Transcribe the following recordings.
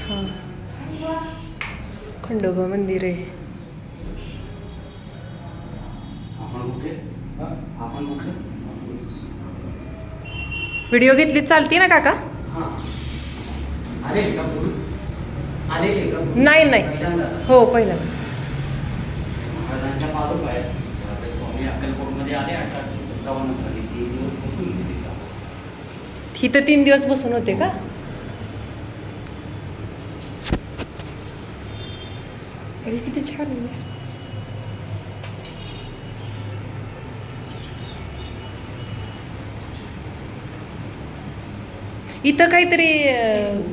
हा. खंडोबा मंदिर आहे व्हिडिओ घेतली चालती ना काका? हां. नाही नाही. हो पहिला तिथं इथं तीन दिवस बसून होते का? अरे किती छान आहे इथं काहीतरी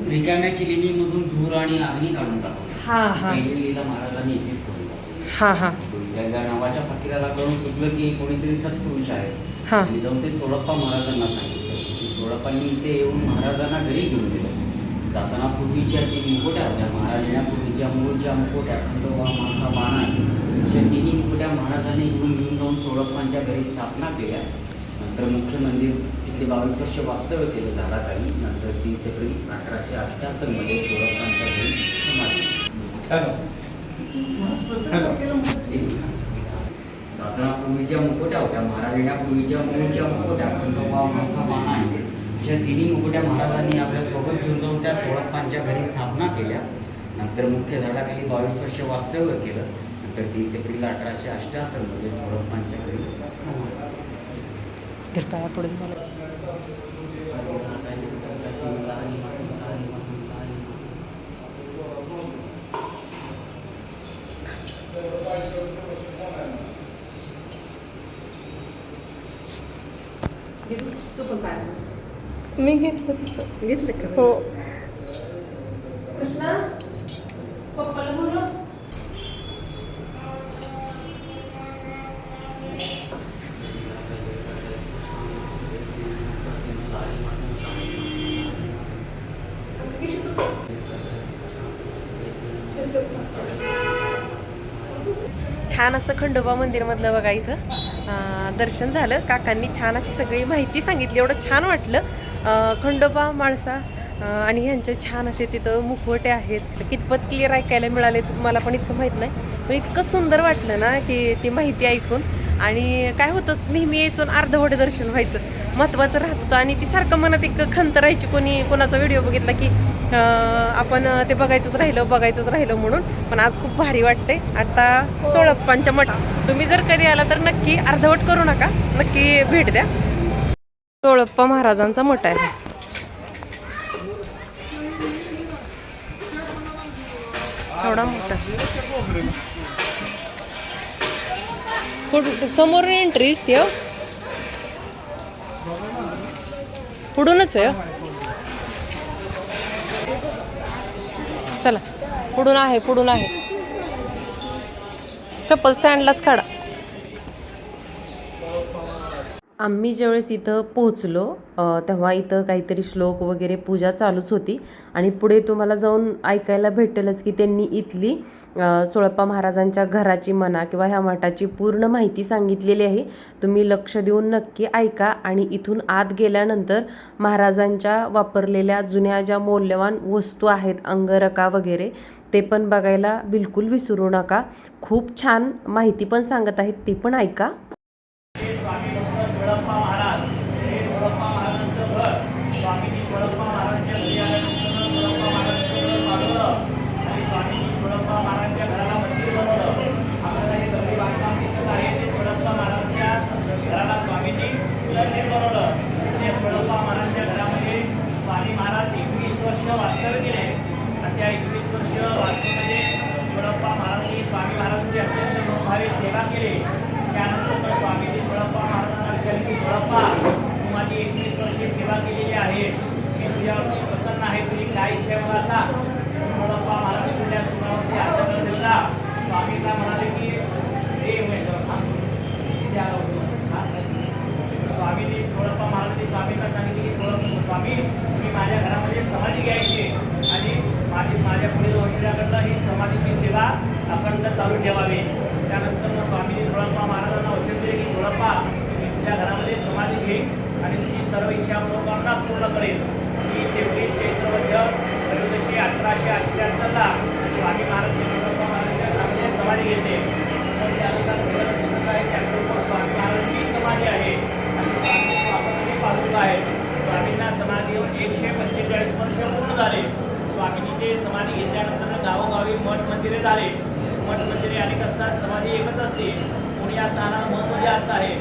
रिकाम्या चिलिनीमधून धूर आणि अग्नी काढून टाकवले हा, हा. पहिली लीला महाराजांनी इथेच करून. हा हा त्या नावाच्या फकीराला कळून चुकलं की कोणीतरी सत्पुरुष आहे हा. आणि जाऊन ते चोळप्पा महाराजांना सांगितलं की चोळप्पांनी इथे येऊन महाराजांना घरी घेऊन गेलं जाताना पूर्वीच्या ती मुकुट्या होत्या. महाराजांना पूर्वीच्या मूळच्या मुकुट्या खंडोबा मासा बाणा अशा तिन्ही मुकुट्या महाराजांनी घेऊन घेऊन जाऊन चोळप्पांच्या घरी स्थापना केल्या. नंतर मुख्य मंदिर तिकडे बावीस वर्ष वास्तव्य केलं झाडाखाली नंतर तीस एप्रिल अठराशे अठ्ठ्याहत्तरमध्ये चोळप्पांच्या घरी समाधी पूर्वीच्या मुकुट्या होत्या. महाराजांच्या पूर्वीच्या मूळच्या मुकुट्या खंडोबा मासा बाणा अशा तिन्ही मुकुट्या महाराजांनी आपल्यासोबत घेऊन जाऊन त्या चोळप्पांच्या घरी स्थापना केल्या. नंतर मुख्य झाडाखाली बावीस वर्ष वास्तव्य केलं. नंतर तीस एप्रिल अठराशे अठ्ठ्याहत्तरमध्ये चोळप्पांच्या घरी तर पाया पडून मला मी घेतलं तसं. घेतलं का? हो. छान असं खंडोबा मंदिरमधलं बघा इथं. दर्शन झालं. काकांनी छान अशी सगळी माहिती सांगितली. एवढं छान वाटलं. खंडोबा माळसा आणि ह्यांचे छान असे तिथं मुखवटे आहेत. कितपत क्लिअर ऐकायला मिळाले मला पण इतकं माहीत नाही. पण इतकं सुंदर वाटलं ना की ती माहिती ऐकून. आणि काय होतं नेहमी यायचं आणि दर्शन व्हायचं. महत्त्वाचं राहत. होतं आणि ती सारखं मनात एक खंत राहायची. कोणी कोणाचा व्हिडिओ बघितला की आपण ते बघायचंच राहिलं बघायचंच राहिलं म्हणून. पण आज खूप भारी वाटते आता चोळप्पांच्या मठ. तुम्ही जर कधी आला तर नक्की अर्धवट करू नका. नक्की भेट द्या. चोळप्पा महाराजांचा मठ आहे. थोडा मोठा. पुढ- समोर एंट्री हो. पुढूनच आहे चला पुढून आहे पुढून आहे. चप्पल सँडलाच काढा. आम्ही ज्यावेळेस इथं पोहोचलो तेव्हा इथं काहीतरी श्लोक वगैरे पूजा चालूच होती. आणि पुढे तुम्हाला जाऊन ऐकायला भेटेलच की त्यांनी इथली सोळप्पा महाराजांच्या घराची म्हणा किंवा ह्या मठाची पूर्ण माहिती सांगितलेली आहे. तुम्ही लक्ष देऊन नक्की ऐका आणि इथून आत गेल्यानंतर महाराजांच्या वापरलेल्या जुन्या ज्या मौल्यवान वस्तू आहेत अंगरका वगैरे ते पण बघायला बिलकुल विसरू नका. खूप छान माहिती पण सांगत आहेत ती पण ऐका स्वामी भक्त सोळप्पा महाराज हे सोळप्पा महाराजांचं घर स्वामीजी सोळप्पा महाराजांच्या घरी आल्यानंतर सोळप्पा महाराजांचं घर बांधलं आणि स्वामीजी सोळप्पा महाराजांच्या घराला मंदिर बनवलं आपल्याला हे दगडी बांधकाम दिसत आहे ते सोळप्पा महाराजांच्या घराला स्वामीजी मंदिर बनवलं ते सोळप्पा महाराजांच्या घरामध्ये स्वामी महाराज एकवीस वर्ष वास्तव्य केले आणि त्या एकवीस वर्ष वास्तव्यामध्ये सोळप्पा महाराजांनी स्वामी महाराजांची अत्यंत मनोभावे सेवा केली त्यानंतर स्वामीजी सोळप्पा महाराजांना विचारले की सोळप्पा तू माझी एकवीस वर्षे सेवा केलेली आहे मी तुझ्यावरती प्रसन्न आहे तुझी काय इच्छा मला असा सोळप्पा मला तुझ्या सुनावरती आशा न ठेवता स्वामीला म्हणाले की हे म्हणजे थांब. इथे आलो होतो. स्वामीजी महाराजांनी स्वामींना सांगितले की थोडं स्वामी मी माझ्या घरामध्ये समाधी घ्यायची आणि माझी माझ्या पुढील वंशजाकडनं ही समाधीची सेवा अखंड चालू ठेवावी. त्यानंतर मग स्वामीजी थोडप्पा महाराजांना वचन दिले की थोडप्पा मी तुझ्या घरामध्ये समाधी घेईन आणि तुझी सर्व इच्छा मनोकामना पूर्ण करेल समाधी एकच असते. कोणी या स्थानाला महत्त्व जास्त आहे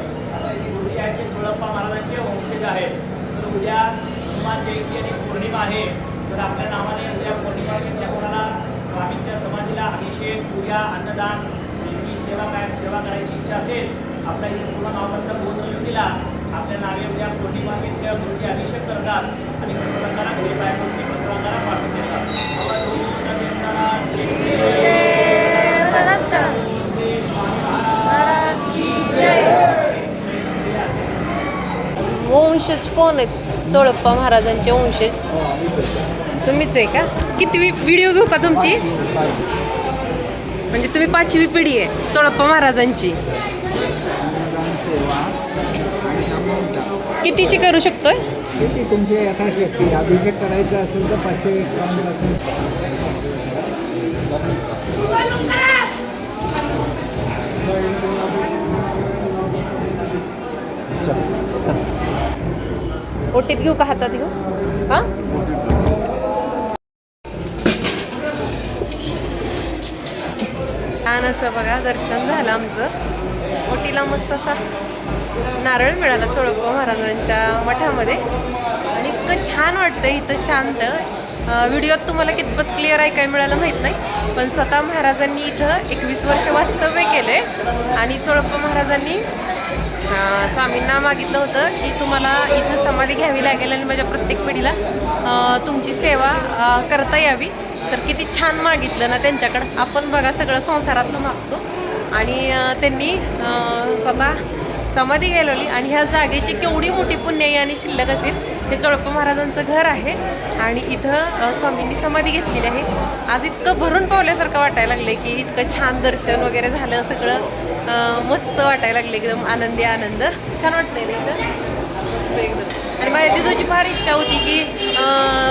गुरुजी सोळप्पा महाराजांचे वंशज आहेत. तर उद्या हनुमान जयंती आणि पौर्णिमा आहे. तर आपल्या नावाने उद्या पौर्णिमा घेतल्या कोणाला स्वामींच्या समाधीला अभिषेक पूजा अन्नदान नेहमी सेवा काय सेवा करायची इच्छा असेल आपल्या इथे पूर्ण नावबद्दल बोलून दिला. आपल्या नावे उद्या पौर्णिमा गुरुजी अभिषेक करतात. आणि प्रसंगाला घरी बाहेर पडते प्रसंगाला वंशज कोण आहेत? चोळप्पा महाराजांचे वंशज. तुम्हीच आहे का? किती व्हिडिओ घेऊ का तुमची? म्हणजे तुम्ही पाचवी पिढी आहे चोळप्पा महाराजांची. कितीची करू शकतोय? किती? तुमची यथाशक्ती अभिषेक करायचा असेल तर पाचशे एकावन्न ओटीत घेऊ का हातात घेऊ? हा? छान असं बघा दर्शन झालं आमचं. ओटीला मस्त असा नारळ मिळाला चोळप्पा महाराजांच्या मठामध्ये. आणि इतकं छान वाटतं इथं शांत. व्हिडिओत तुम्हाला कितपत क्लिअर आहे काय मिळालं माहीत नाही पण स्वतः महाराजांनी इथं एकवीस वर्ष वास्तव्य केले आणि चोळप्पा महाराजांनी स्वामींना मागितलं होतं की तुम्हाला इथं समाधी घ्यावी लागेल आणि माझ्या प्रत्येक पिढीला तुमची सेवा करता यावी. तर किती छान मागितलं ना त्यांच्याकडं. आपण बघा सगळं संसारातलं मागतो. आणि त्यांनी स्वतः समाधी घालवली आणि ह्या जागेची केवढी मोठी पुण्याई आणि शिल्लक असेल हे चोळप्पा महाराजांचं घर आहे. आणि इथं स्वामींनी समाधी घेतलेली आहे. आज इतकं भरून पावल्यासारखं वाटायला लागलं की इतकं छान दर्शन वगैरे झालं सगळं मस्त वाटायला लागलं एकदम आनंदी आनंद. छान वाटतंय ना इथं मस्त एकदम. आणि माझ्या दिदूची फार इच्छा होती की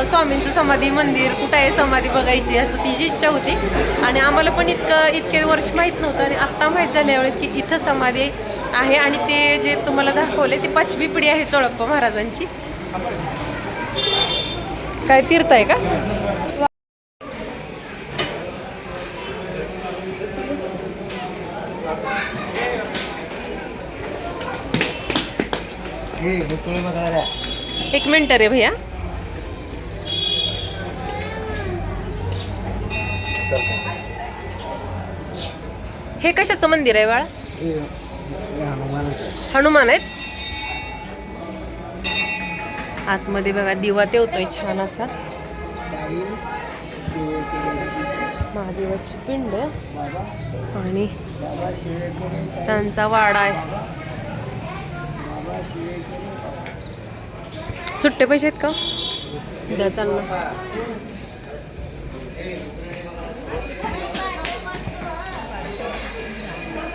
स्वामींचं समाधी मंदिर कुठं आहे समाधी बघायची असं तिची इच्छा होती. आणि आम्हाला पण इतकं इतके वर्ष माहीत नव्हतं आणि आत्ता माहीत झाल्या वेळेस की इथं समाधी आहे आणि ते जे तुम्हाला दाखवले ती पाचवी पिढी आहे चोळप्पा महाराजांची. काय तीर्थ आहे का? एक मिनिट रे भैया. हे कशाचं मंदिर आहे बाळा? हनुमान आहेत? आतमध्ये बघा दिवा तेवतोय छान असा. महादेवाची पिंड. आणि त्यांचा वाडा आहे. सुट्टे पैसे आहेत का? द्या त्यांना.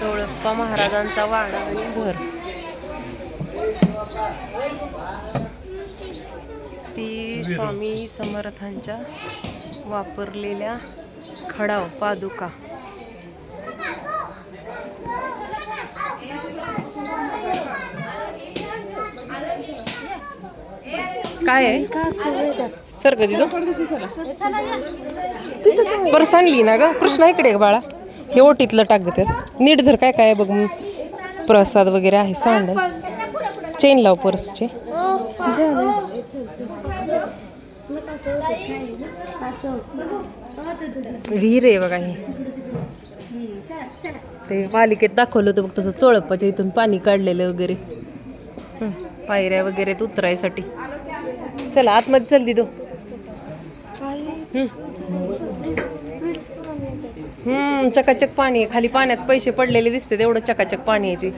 चोळप्पा महाराजांचा वाडा आणि भर. श्री स्वामी समर्थांच्या वापरलेल्या खडाव पादुका. काय आहे? सर कधी तो परस आणली ना ग. कृष्णा इकडे बाळा. हे ओटीतलं टाक त्यात. नीट धर काय काय आहे बघ. प्रसाद वगैरे आहे सांड चेन लाव पर्सचे. विहीर आहे बघा ही. ते मालिकेत दाखवलं होतं बघ तसं चोळपाच्या इथून पाणी काढलेलं वगैरे. पायऱ्या वगैरे उतरायसाठी. चला आतमध्ये चल दिदो. हम्म. चकाचक पाणी आहे. खाली पाण्यात पैसे पडलेले दिसते तेवढं चकाचक पाणी आहे ते.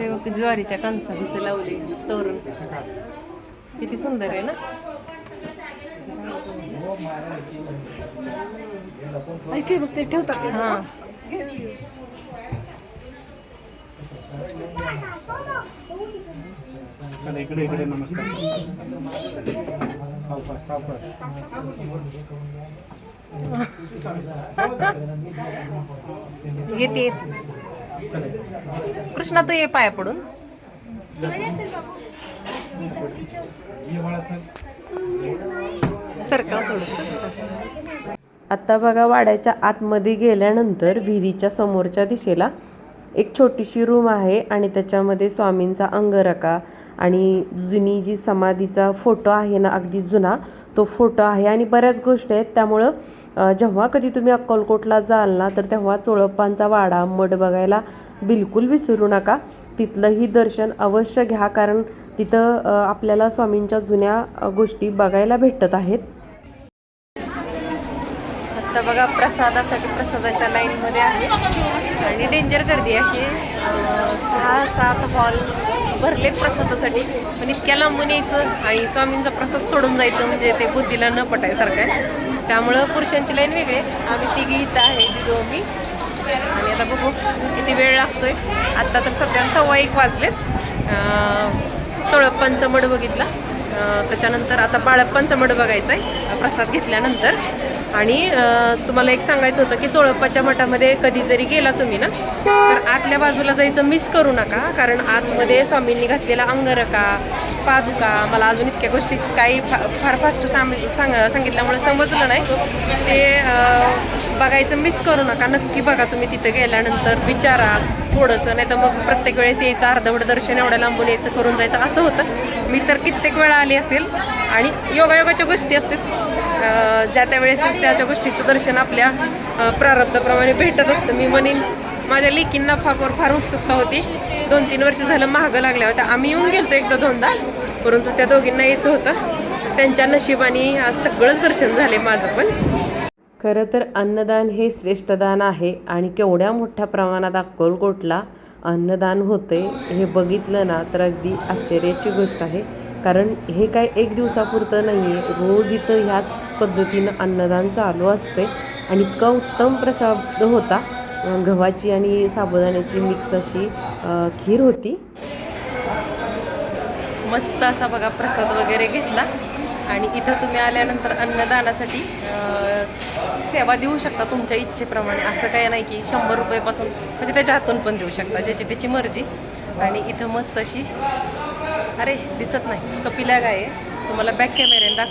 बघ ज्वारीच्या कणसांचे लावले तोरण. किती सुंदर आहे ना? ऐके बघ ते ठेवतात हा. इकडे इकडे नमस्कार. येते कृष्णा तू ये पाया पडून. सरका थोडस. आत्ता बघा वाड्याच्या आतमध्ये गेल्यानंतर विहिरीच्या समोरच्या दिशेला एक छोटीशी रूम आहे आणि त्याच्यामध्ये स्वामींचा अंगरका आणि जुनी जी समाधीचा फोटो आहे ना अगदी जुना तो फोटो आहे आणि बऱ्याच गोष्टी आहेत. त्यामुळं जेव्हा कधी तुम्ही अक्कलकोटला जाल ना तर तेव्हा चोळप्पांचा वाडा मठ बघायला बिलकुल विसरू नका. तिथलंही दर्शन अवश्य घ्या कारण तिथं आपल्याला स्वामींच्या जुन्या गोष्टी बघायला भेटत आहेत. आता बघा प्रसादासाठी प्रसादाच्या लाईनमध्ये आहे. आणि डेंजर गर्दी अशी. सहा सात हॉल भरले प्रसादासाठी. पण इतक्या लांबून यायचं आणि स्वामींचा प्रसाद सोडून जायचं म्हणजे ते बुद्धीला न पटायसारखं आहे. त्यामुळं पुरुषांची लाईन वेगळी आम्ही तिघी इथं आहे दिदो मी आणि आता बघू किती वेळ लागतोय. आत्ता तर सध्या सव्वा एक वाजलेत. सोळप्पांचा मड बघितला. त्याच्यानंतर आता बाळप्पांचा मड बघायचा आहे प्रसाद घेतल्यानंतर. आणि तुम्हाला एक सांगायचं होतं की चोळप्पाच्या मठामध्ये कधी जरी गेला तुम्ही ना तर आतल्या बाजूला जायचं मिस करू नका कारण आतमध्ये स्वामींनी घातलेला अंगरका पादुका मला अजून इतक्या गोष्टी काही फा फार फास्ट सांग सांग सांगितल्यामुळे समजलं नाही. ते बघायचं मिस करू नका. नक्की बघा तुम्ही तिथं गेल्यानंतर विचारा थोडंसं नाही तर मग प्रत्येक वेळेस यायचं अर्धवट दर्शन एवढ्या लांबून यायचं करून जायचं असं होतं. मी तर कित्येक वेळा आली असेल आणि योगायोगाच्या गोष्टी असतात. ज्या त्या वेळेस त्या त्या गोष्टीचं दर्शन आपल्या प्रारब्धाप्रमाणे भेटत असतं. मी म्हणेन माझ्या लेकींना फाकवर फार उत्सुकता होती. दोन तीन वर्ष झालं महागं लागल्या होत्या. आम्ही येऊन गेलतो एकदा दोनदा परंतु त्या दोघींना यायचं होतं. त्यांच्या नशिबाने आज सगळंच दर्शन झाले माझं पण. खरं तर अन्नदान हे श्रेष्ठ दान आहे आणि केवढ्या मोठ्या प्रमाणात अक्कलकोटला अन्नदान होते हे बघितलं ना तर अगदी आश्चर्याची गोष्ट आहे. कारण हे काय एक दिवसापुरतं नाही आहे रोज इथं ह्याच पद्धतीनं अन्नदान चालू असते. आणि इतका उत्तम प्रसाद होता. गव्हाची आणि साबुदाण्याची मिक्स अशी खीर होती. मस्त असा बघा प्रसाद वगैरे घेतला. आणि इथं तुम्ही आल्यानंतर अन्नदानासाठी सेवा देऊ शकता तुमच्या इच्छेप्रमाणे. असं काय नाही की शंभर रुपयेपासून म्हणजे त्याच्या हातून पण देऊ शकता ज्याची त्याची मर्जी. आणि इथं मस्त अशी अरे दिसत नाही. कपिला गाय आहे. तुम्हाला बॅक कॅमेऱ्याने दाख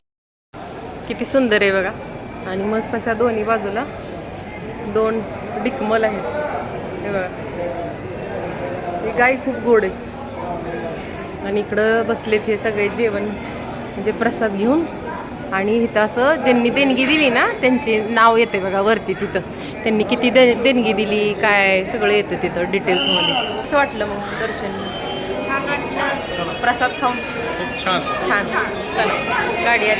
किती सुंदर आहे बघा. आणि मस्त अशा दोन्ही बाजूला दोन डिकमल आहेत. हे बघा. ही गाय खूप गोड आहे. आणि इकडं बसलेत हे सगळे जेवण म्हणजे प्रसाद घेऊन आणि इथं असं ज्यांनी देणगी दिली ना त्यांचे नाव येते बघा वरती तिथं. त्यांनी किती दे देणगी दिली काय सगळं येतं तिथं डिटेल्समध्ये असं वाटलं मग दर्शन? प्रसाद खाऊन? छान. छान. चला. गाडी आली.